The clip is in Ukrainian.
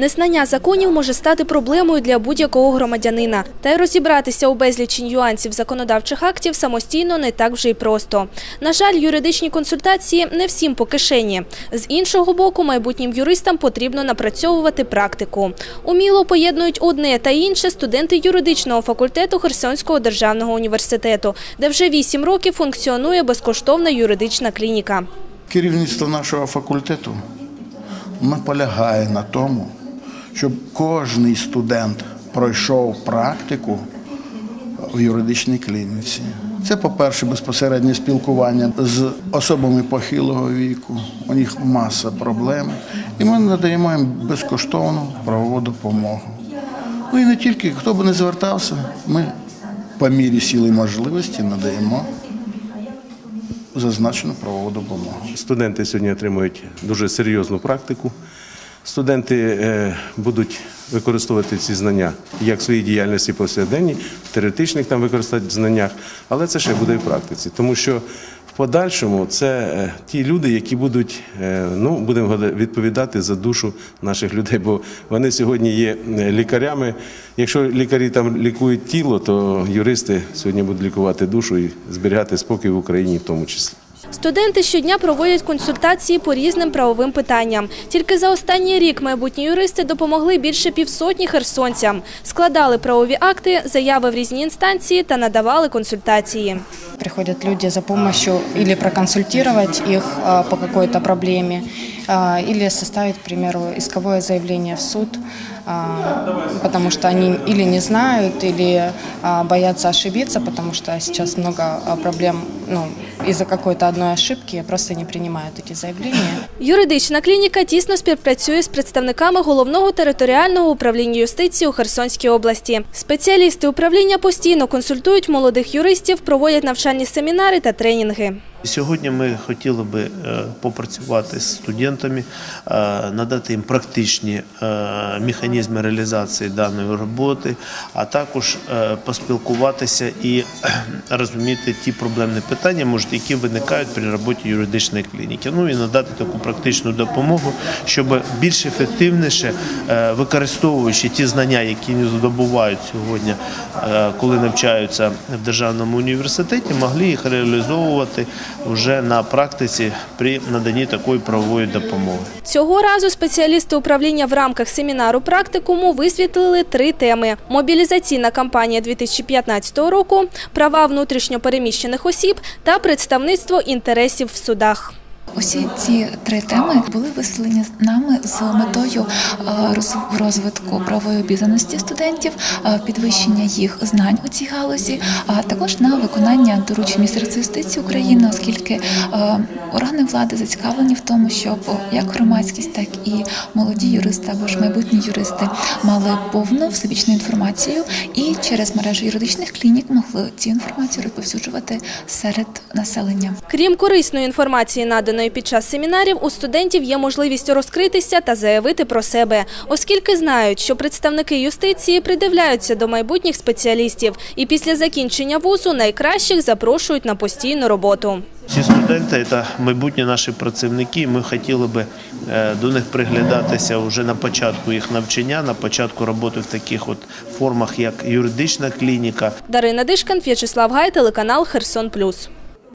Незнання законів може стати проблемою для будь-якого громадянина. Та й розібратися у безлічі нюансів законодавчих актів самостійно не так вже й просто. На жаль, юридичні консультації не всім по кишені. З іншого боку, майбутнім юристам потрібно напрацьовувати практику. Уміло поєднують одне та інше студенти юридичного факультету Херсонського державного університету, де вже вісім років функціонує безкоштовна юридична клініка. Керівництво нашого факультету наполягає на тому, щоб кожний студент пройшов практику в юридичній клініці. Це, по-перше, безпосереднє спілкування з особами похилого віку. У них маса проблем. І ми надаємо їм безкоштовну правову допомогу. Ну і не тільки, хто би не звертався, ми по мірі сили і можливості надаємо зазначену правову допомогу. Студенти сьогодні отримують дуже серйозну практику. Студенти е, будуть використовувати ці знання як в своїй діяльності повсякденній, в теоретичних там використати знаннях, але це ще буде і в практиці, тому що в подальшому це е, ті люди, які будуть, е, ну будемо відповідати за душу наших людей, бо вони сьогодні є лікарями. Якщо лікарі там лікують тіло, то юристи сьогодні будуть лікувати душу і зберігати спокій в Україні в тому числі. Студенти щодня проводять консультації по різним правовим питанням. Тільки за останній рік майбутні юристи допомогли більше півсотні херсонцям. Складали правові акти, заяви в різні інстанції та надавали консультації. Приходят люди за помощью или проконсультировать их по какой-то проблеме, или составить, к примеру, исковое заявление в суд, потому что они или не знают, или боятся ошибиться, потому что сейчас много проблем ну, из-за какой-то одной ошибки просто не принимают эти заявления. Юридична клініка тісно співпрацює з представниками головного територіального управління юстиції у Херсонській області. Спеціалісти управління постійно консультують молодих юристів, проводять навчальні семінари та тренінги. Сьогодні ми хотіли би е, попрацювати з студентами, е, надати їм практичні е, механізми реалізації даної роботи, а також поспілкуватися і розуміти ті проблемні питання, може, які виникають при роботі юридичної клініки. Ну і надати таку практичну допомогу, щоб більш ефективніше використовуючи ті знання, які здобувають сьогодні, коли навчаються в державному університеті, могли їх реалізовувати вже на практиці при наданні такої правової допомоги. Цього разу спеціалісти управління в рамках семінару практикуму висвітлили три теми: мобілізаційна кампанія 2015 року, права внутрішньопереміщених осіб та представництво інтересів в судах. Усі ці три теми були висвітлені нами з метою е, розвитку правової обізнаності студентів, е, підвищення їх знань у цій галузі, а також на виконання доручень Міністерства юстиції України, оскільки е, органи влади зацікавлені в тому, щоб як громадськість, так і молоді юристи або ж майбутні юристи мали повну всебічну інформацію і через мережу юридичних клінік могли цю інформацію розповсюджувати серед населення. Крім корисної інформації, наданої під час семінарів, у студентів є можливість розкритися та заявити про себе, оскільки знають, що представники юстиції придивляються до майбутніх спеціалістів і після закінчення вузу найкращих запрошують на постійну роботу. Ці студенти це майбутні наші працівники. Ми хотіли би е, до них приглядатися вже на початку їх навчання, на початку роботи в таких от формах, як юридична клініка, Дарина Дишкан, В'ячеслав Гай, телеканал Херсон Плюс.